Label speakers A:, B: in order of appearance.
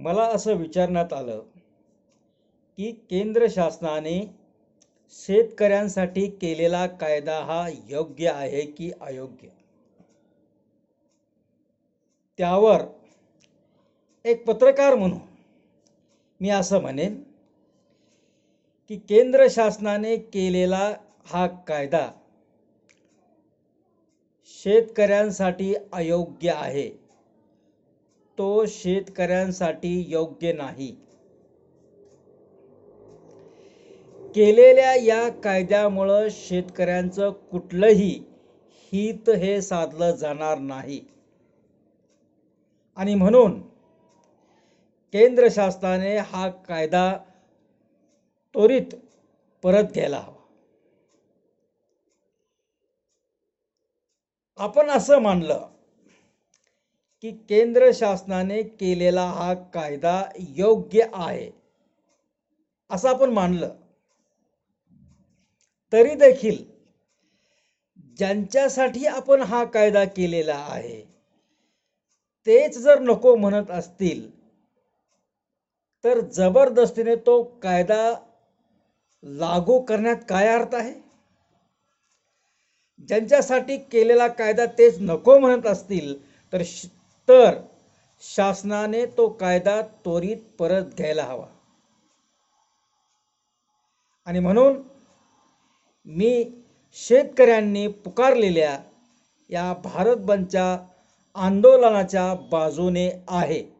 A: मला असं विचारण्यात आलं की केंद्र शासनाने शेतकऱ्यांसाठी केलेला कायदा हा योग्य आहे की अयोग्य? त्यावर एक पत्रकार म्हणून मी असं म्हणेन की केंद्र शासनाने केलेला हा कायदा शेतकऱ्यांसाठी अयोग्य आहे. तो शेतकऱ्यांसाठी योग्य नाही. केलेल्या या कायद्यामुळं शेतकऱ्यांचं कुठलंही हित हे साधलं जाणार नाही. आणि म्हणून केंद्र शासनाने हा कायदा त्वरित परत घ्यायला हवा. आपण असं मानलं की केंद्र शासनाने केलेला हा कायदा योग्य आहे. असं आपण मानलं. तरी देखील ज्यांच्यासाठी आपण हा कायदा केलेला आहे तेच जर नको म्हणत असतील तर जबरदस्तीने तो कायदा लागू करण्यात काय अर्थ आहे? ज्यांच्यासाठी केलेला कायदा तेच नको म्हणत असतील तर श तर शासनाने तो कायदा त्वरित परत घ्यायला हवा. आणि म्हणून मी शेतकऱ्यांनी पुकारलेल्या या भारत बंदच्या आंदोलनाच्या बाजूने आहे.